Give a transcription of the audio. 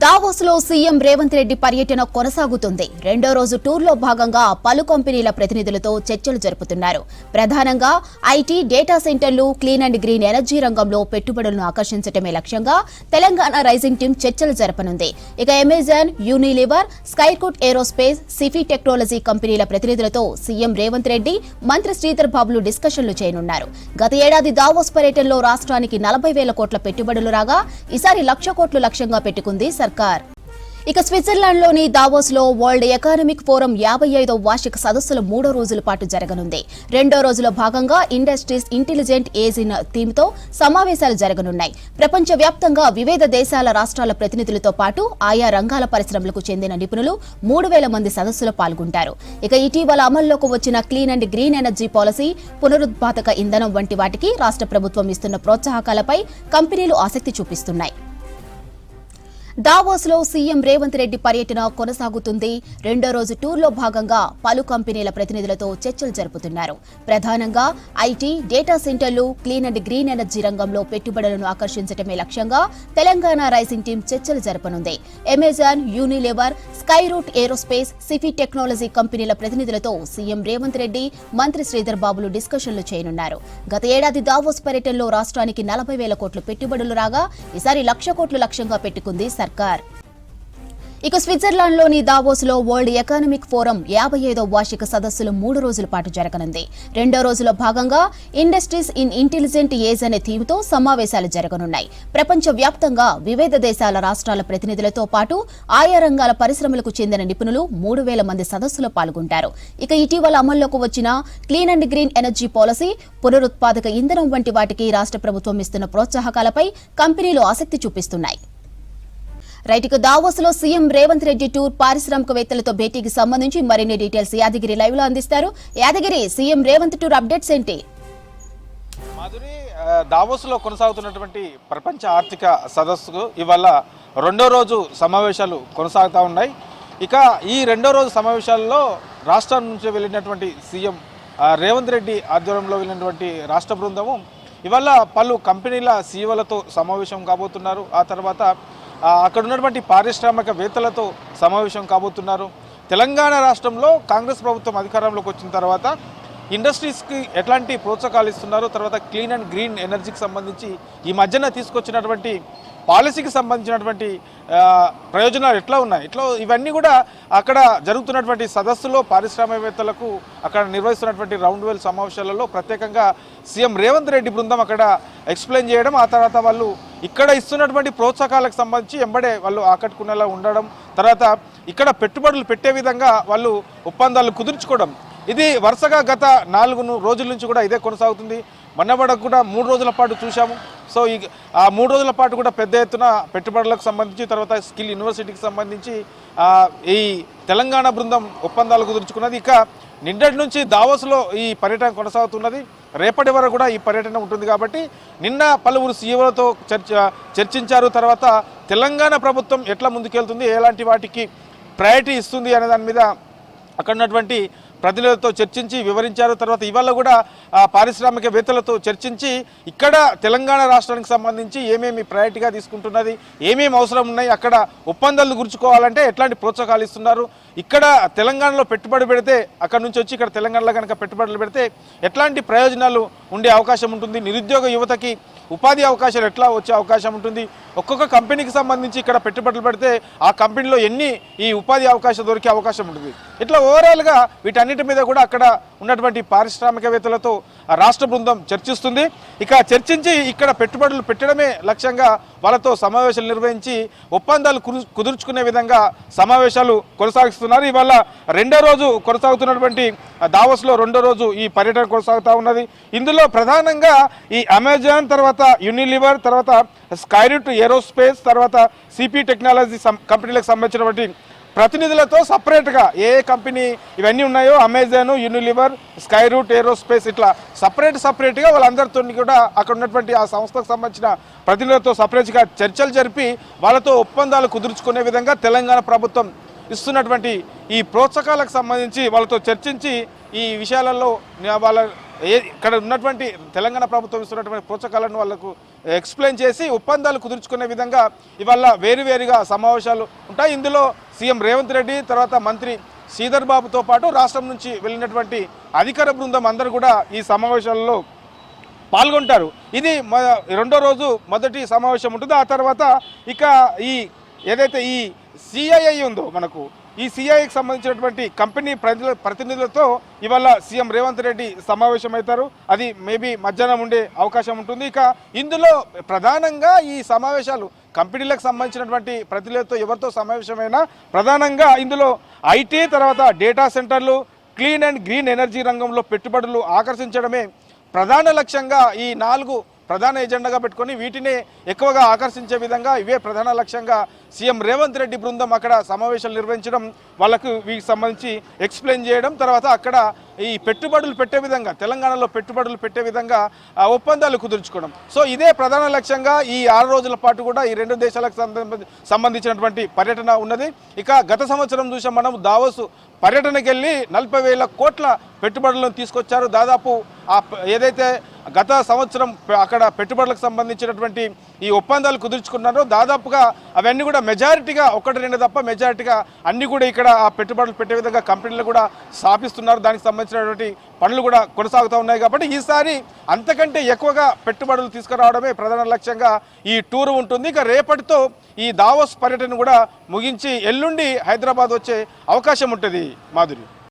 దావోస్లో CM Revanth Reddy పర్యటన కొనసాగుతుంది. రెండో రోజు టూర్లో భాగంగా పలు కంపెనీల ప్రతినిధులతో చర్చలు జరుపుతున్నారు. ప్రధానంగా ఐటీ డేటా సెంటర్లు క్లీన్ అండ్ గ్రీన్ ఎనర్జీ రంగంలో పెట్టుబడులను ఆకర్షించడమే లక్ష్యంగా తెలంగాణ రైజింగ్ టీం చర్చలు జరపనుంది. ఇక Amazon Unilever Skyroot aerospace Sify technology కంపెనీల ప్రతినిధులతో సీఎం రేవంత్ రెడ్డి మంత్రి శ్రీధర్ బాబులు డిస్కషన్లు చేయనున్నారు. గత ఏడాది దావోస్ పర్యటనలో రాష్ట్రానికి నలభై వేల కోట్ల పెట్టుబడులు రాగా ఈసారి లక్ష కోట్లు లక్ష్యంగా పెట్టుకుంది సర్కార్. ఇక స్విట్జర్లాండ్లోని దావోస్లో వరల్డ్ ఎకానమిక్ ఫోరం యాభై ఐదో వార్షిక సదస్సులు మూడో రోజుల పాటు జరగనుంది. రెండో రోజులో భాగంగా ఇండస్ట్రీస్ ఇంటెలిజెంట్ ఏజ్ ఇన్ థీమ్తో సమావేశాలు జరగనున్నాయి. ప్రపంచవ్యాప్తంగా వివిధ దేశాల రాష్ట్రాల ప్రతినిధులతో పాటు ఆయా రంగాల పరిశ్రమలకు చెందిన నిపుణులు మూడు వేల మంది సదస్సులో పాల్గొంటారు. ఇక ఇటీవల అమల్లోకి వచ్చిన clean and green energy policy పునరుత్పాదక ఇంధనం వంటి వాటికి రాష్ట్ర ప్రభుత్వం ఇస్తున్న ప్రోత్సాహకాలపై కంపెనీలు ఆసక్తి చూపిస్తున్నాయి. దావోస్లో సీఎం రేవంత్ రెడ్డి పర్యటన కొనసాగుతుంది. రెండో రోజు టూర్లో భాగంగా పలు కంపెనీల ప్రతినిధులతో చర్చలు జరుపుతున్నారు. ప్రధానంగా ఐటీ డేటా సెంటర్లు క్లీన్ అండ్ గ్రీన్ ఎనర్జీ రంగంలో పెట్టుబడులను ఆకర్షించడమే లక్ష్యంగా తెలంగాణ రైసింగ్ టీం చర్చలు జరపనుంది. Amazon Unilever Skyroot aerospace Sify technology కంపెనీల ప్రతినిధులతో సీఎం రేవంత్ రెడ్డి మంత్రి శ్రీధర్ బాబులు డిస్కషన్లు చేయనున్నారు. గత ఏడాది దావోస్ పర్యటనలో రాష్ట్రానికి నలభై వేల కోట్లు పెట్టుబడులు రాగా ఈసారి లక్ష కోట్లు లక్ష్యంగా పెట్టుకుంది సర్కార్. ఇక స్విట్జర్లాండ్లోని దావోస్లో వరల్డ్ ఎకనామిక్ ఫోరం యాభై ఐదో వార్షిక సదస్సులు మూడు రోజుల పాటు జరగనుంది. రెండో రోజులో భాగంగా ఇండస్ట్రీస్ ఇన్ ఇంటెలిజెంట్ ఏజ్ అనే థీమ్తో సమావేశాలు జరగనున్నాయి. ప్రపంచ వ్యాప్తంగా వివిధ దేశాల రాష్ట్రాల ప్రతినిధులతో పాటు ఆయా రంగాల పరిశ్రమలకు చెందిన నిపుణులు మూడు వేల మంది సదస్సులో పాల్గొంటారు. ఇక ఇటీవల అమల్లోకి వచ్చిన clean and green energy policy పునరుత్పాదక ఇంధనం వంటి వాటికి రాష్ట్ర ప్రభుత్వం ఇస్తున్న ప్రోత్సాహకాలపై కంపెనీలు ఆసక్తి చూపిస్తున్నాయి. రైతుకు దావోస్లో దావోస్లో సీఎం రేవంత్ రెడ్డి టూర్ పారిశ్రామికవేత్తలతో భేటీకి సంబంధించి మరిన్ని డీటెయిల్స్ యాదగిరి లైవ్లో అందిస్తారు. Yadagiri CM Revanth tour updates ఏంటి? మాధురి దావోస్ దావోస్లో కొనసాగుతున్నటువంటి ప్రపంచ ఆర్థిక సదస్సుకు ఇవాళ రెండో రోజు సమావేశాలు కొనసాగుతూ ఉన్నాయి. ఇక ఈ రెండో రోజు సమావేశాల్లో రాష్ట్రం నుంచి వెళ్ళినటువంటి సీఎం రేవంత్ రెడ్డి ఆధ్వర్యంలో వెళ్ళినటువంటి రాష్ట్ర బృందము ఇవాళ పలు కంపెనీల సీఈఓలతో సమావేశం కాబోతున్నారు. ఆ తర్వాత అక్కడ ఉన్నటువంటి పారిశ్రామికవేత్తలతో సమావేశం కాబోతున్నారు. తెలంగాణ రాష్ట్రంలో కాంగ్రెస్ ప్రభుత్వం అధికారంలోకి వచ్చిన తర్వాత ఇండస్ట్రీస్కి ఎట్లాంటి ప్రోత్సాహాలు ఇస్తున్నారు తర్వాత క్లీన్ అండ్ గ్రీన్ ఎనర్జీకి సంబంధించి ఈ మధ్యన తీసుకొచ్చినటువంటి పాలసీకి సంబంధించినటువంటి ప్రయోజనాలు ఎట్లా ఉన్నాయి? ఇట్లా ఇవన్నీ కూడా అక్కడ జరుగుతున్నటువంటి సదస్సులో పారిశ్రామికవేత్తలకు అక్కడ నిర్వహిస్తున్నటువంటి రౌండ్ వేల్ సమావేశాలలో ప్రత్యేకంగా సీఎం రేవంత్ రెడ్డి బృందం అక్కడ ఎక్స్ప్లెయిన్ చేయడం ఆ తర్వాత వాళ్ళు ఇక్కడ ఇస్తున్నటువంటి ప్రోత్సాహాలకు సంబంధించి ఎంబడే వాళ్ళు ఆకట్టుకునేలా ఉండడం తర్వాత ఇక్కడ పెట్టుబడులు పెట్టే విధంగా వాళ్ళు ఒప్పందాలు కుదుర్చుకోవడం. ఇది వరుసగా గత నాలుగు రోజుల నుంచి కూడా ఇదే కొనసాగుతుంది. మొన్నబడకు కూడా మూడు రోజుల పాటు చూశాము. సో ఈ ఆ మూడు రోజుల పాటు కూడా పెద్ద ఎత్తున పెట్టుబడులకు సంబంధించి తర్వాత స్కిల్ యూనివర్సిటీకి సంబంధించి ఈ తెలంగాణ బృందం ఒప్పందాలు కుదుర్చుకున్నది. ఇక నిన్నటి నుంచి దావోస్లో ఈ పర్యటన కొనసాగుతున్నది. రేపటి వరకు కూడా ఈ పర్యటన ఉంటుంది కాబట్టి నిన్న పలువురు సీఈఓలతో చర్చ చర్చించారు. తర్వాత తెలంగాణ ప్రభుత్వం ఎట్లా ముందుకెళ్తుంది? ఎలాంటి వాటికి ప్రయారిటీ ఇస్తుంది? అనే దాని మీద అక్కడ ఉన్నటువంటి ప్రతినిధులతో చర్చించి వివరించారు. తర్వాత ఇవాళ కూడా పారిశ్రామికవేత్తలతో చర్చించి ఇక్కడ తెలంగాణ రాష్ట్రానికి సంబంధించి ఏమేమి ప్రయారిటీగా తీసుకుంటున్నది ఏమేమి అవసరం ఉన్నాయి అక్కడ ఒప్పందాలు గుర్చుకోవాలంటే ఎట్లాంటి ప్రోత్సాహాలు ఇస్తున్నారు ఇక్కడ తెలంగాణలో పెట్టుబడి పెడితే అక్కడ నుంచి వచ్చి ఇక్కడ తెలంగాణలో కనుక పెట్టుబడులు పెడితే ఎట్లాంటి ప్రయోజనాలు ఉండే అవకాశం ఉంటుంది. నిరుద్యోగ యువతకి ఉపాధి అవకాశాలు ఎట్లా వచ్చే అవకాశం ఉంటుంది? ఒక్కొక్క కంపెనీకి సంబంధించి ఇక్కడ పెట్టుబడులు పెడితే ఆ కంపెనీలో ఎన్ని ఈ ఉపాధి అవకాశం దొరికే అవకాశం ఉంటుంది? ఇట్లా ఓవరాల్గా వీటన్నిటి మీద కూడా అక్కడ ఉన్నటువంటి పారిశ్రామికవేత్తలతో రాష్ట్ర బృందం చర్చిస్తుంది. ఇక చర్చించి ఇక్కడ పెట్టుబడులు పెట్టడమే లక్ష్యంగా వాళ్ళతో సమావేశాలు నిర్వహించి ఒప్పందాలు కుదుర్చుకునే విధంగా సమావేశాలు కొనసాగిస్తున్నారు. ఇవాళ రెండో రోజు కొనసాగుతున్నటువంటి దావస్లో దావోస్లో రెండో రోజు ఈ పర్యటన కొనసాగుతూ ఉన్నది. ఇందులో ప్రధానంగా ఈ అమెజాన్ తర్వాత యూనిలివర్ తర్వాత స్కైరూట్ ఏరోస్పేస్ తర్వాత సిపి టెక్నాలజీ కంపెనీలకు సంబంధించినటువంటి ప్రతినిధులతో సపరేట్గా ఏ కంపెనీ ఇవన్నీ ఉన్నాయో Amazon Unilever sky route aerospace ఇట్లా సపరేట్ సపరేట్గా వాళ్ళందరితో కూడా అక్కడ ఉన్నటువంటి ఆ సంస్థకు సంబంధించిన ప్రతినిధులతో సపరేట్గా చర్చలు జరిపి వాళ్ళతో ఒప్పందాలు కుదుర్చుకునే విధంగా తెలంగాణ ప్రభుత్వం ఇస్తున్నటువంటి ఈ ప్రోత్సాహాలకు సంబంధించి వాళ్ళతో చర్చించి ఈ విషయాలలో వాళ్ళ ఇక్కడ ఉన్నటువంటి తెలంగాణ ప్రభుత్వం ఇస్తున్నటువంటి ప్రోత్సాహాలను వాళ్ళకు ఎక్స్ప్లెయిన్ చేసి ఒప్పందాలు కుదుర్చుకునే విధంగా ఇవాళ వేరువేరుగా సమావేశాలు ఉంటాయి. ఇందులో సీఎం రేవంత్ రెడ్డి తర్వాత మంత్రి శ్రీధర్ బాబుతో పాటు రాష్ట్రం నుంచి వెళ్ళినటువంటి అధికార బృందం అందరూ కూడా ఈ సమావేశాల్లో పాల్గొంటారు. ఇది మ- రెండో రోజు మొదటి సమావేశం ఉంటుంది. ఆ తర్వాత ఇక ఈ ఏదైతే ఈ సిఐఐ ఉందో మనకు ఈ సిఐకి సంబంధించినటువంటి కంపెనీ ప్రతినిధుల ప్రతినిధులతో ఇవాళ సీఎం రేవంత్ రెడ్డి సమావేశమవుతారు. అది మేబీ మధ్యాహ్నం ఉండే అవకాశం ఉంటుంది. ఇక ఇందులో ప్రధానంగా ఈ సమావేశాలు కంపెనీలకు సంబంధించినటువంటి ప్రతినిధులతో ఎవరితో సమావేశమైనా ప్రధానంగా ఇందులో ఐటీ తర్వాత డేటా సెంటర్లు క్లీన్ అండ్ గ్రీన్ ఎనర్జీ రంగంలో పెట్టుబడులు ఆకర్షించడమే ప్రధాన లక్ష్యంగా ఈ నాలుగు ప్రధాన ఎజెండాగా పెట్టుకొని వీటిని ఎక్కువగా ఆకర్షించే విధంగా ఇవే ప్రధాన లక్ష్యంగా సీఎం రేవంత్ రెడ్డి బృందం అక్కడ సమావేశాలు నిర్వహించడం వాళ్ళకు వీటికి సంబంధించి ఎక్స్ప్లెయిన్ చేయడం తర్వాత అక్కడ ఈ పెట్టుబడులు పెట్టే విధంగా తెలంగాణలో పెట్టుబడులు పెట్టే విధంగా ఆ, ఒప్పందాలు కుదుర్చుకోవడం. సో ఇదే ప్రధాన లక్ష్యంగా ఈ ఆరు రోజుల పాటు కూడా ఈ రెండు దేశాలకు సంబంధించినటువంటి పర్యటన ఉన్నది. ఇక గత సంవత్సరం చూసాం మనం దావోసు పర్యటనకి వెళ్ళి నలభై వేల కోట్ల పెట్టుబడులను తీసుకొచ్చారు. దాదాపు ఆ ఏదైతే గత సంవత్సరం అక్కడ పెట్టుబడులకు సంబంధించినటువంటి ఈ ఒప్పందాలు కుదుర్చుకున్నారో దాదాపుగా అవన్నీ కూడా మెజారిటీగా ఒకటి రెండు తప్ప మెజారిటీగా అన్ని కూడా ఇక్కడ ఆ పెట్టుబడులు పెట్టే విధంగా కంపెనీలు కూడా స్థాపిస్తున్నారు. దానికి సంబంధించినటువంటి పనులు కూడా కొనసాగుతూ ఉన్నాయి కాబట్టి ఈసారి అంతకంటే ఎక్కువగా పెట్టుబడులు తీసుకురావడమే ప్రధాన లక్ష్యంగా ఈ టూర్ ఉంటుంది. ఇక రేపటితో ఈ దావోస్ పర్యటన కూడా ముగించి ఎల్లుండి హైదరాబాద్ వచ్చే అవకాశం ఉంటుంది. మాధురి.